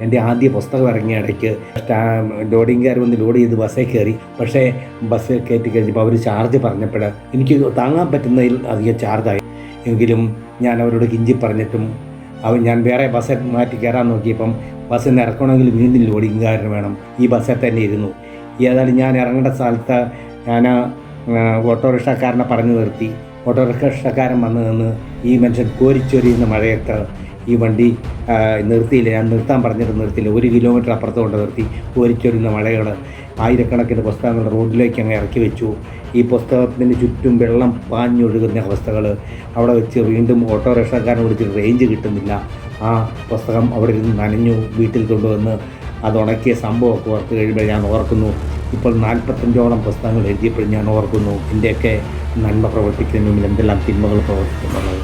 എന്റെ ആദ്യ പുസ്തകം ഇറങ്ങിയ ഇടയ്ക്ക് ലോഡിംഗുകാർ വന്ന് ലോഡ് ചെയ്ത് ബസ്സിൽ കയറി. പക്ഷേ ബസ് കയറ്റി കഴിഞ്ഞപ്പോൾ അവർ ചാർജ് പറഞ്ഞപ്പോൾ എനിക്ക് താങ്ങാൻ പറ്റുന്നതിൽ അധികം ചാർജായി എങ്കിലും ഞാൻ അവരോട് കിഞ്ചി പറഞ്ഞിട്ടും അവൻ ഞാൻ വേറെ ബസ് മാറ്റി കയറാൻ നോക്കിയപ്പം ബസ്സിൽ നിന്ന് ഇറക്കണമെങ്കിൽ വീണ്ടും ലോഡിംഗുകാരൻ വേണം. ഈ ബസ്സിൽ തന്നെ ഇരുന്നു. ഏതായാലും ഞാൻ ഇറങ്ങേണ്ട സ്ഥലത്ത് ഞാൻ ഓട്ടോറിക്ഷക്കാരനെ പറഞ്ഞു നിർത്തി. ഓട്ടോറിക്ഷക്കാരൻ വന്ന് നിന്ന് ഈ മനുഷ്യൻ കോരിച്ചൊരിയുന്ന മഴയത്ത് ഈ വണ്ടി നിർത്തിയില്ല. ഞാൻ നിർത്താൻ പറഞ്ഞിട്ട് നിർത്തിയില്ല. ഒരു കിലോമീറ്റർ അപ്പുറത്ത് കൊണ്ട് നിർത്തി. ഒരിച്ചൊരുന്ന മഴകൾ ആയിരക്കണക്കിന് പുസ്തകങ്ങൾ റോഡിലേക്ക് അങ്ങ് ഇറക്കി വെച്ചു. ഈ പുസ്തകത്തിന് ചുറ്റും വെള്ളം പാഞ്ഞൊഴുകുന്ന അവസ്ഥകൾ. അവിടെ വെച്ച് വീണ്ടും ഓട്ടോറിക്ഷക്കാരനെ വിളിച്ച് റേഞ്ച് കിട്ടുന്നില്ല. ആ പുസ്തകം അവിടെ ഇരുന്ന് നനഞ്ഞു വീട്ടിൽ കൊണ്ടുവന്ന് അത് ഉണക്കിയ സംഭവമൊക്കെ ഓർത്ത് കഴിയുമ്പോൾ ഞാൻ ഓർക്കുന്നു. ഇപ്പോൾ നാൽപ്പത്തഞ്ചോളം പുസ്തകങ്ങൾ എഴുതിയപ്പോൾ ഞാൻ ഓർക്കുന്നു. എന്റെയൊക്കെ നന്മ പ്രവർത്തിക്കുന്നതിന് മുമ്പിൽ എന്തെല്ലാം തിന്മകൾ പ്രവർത്തിക്കുന്നുള്ളത്.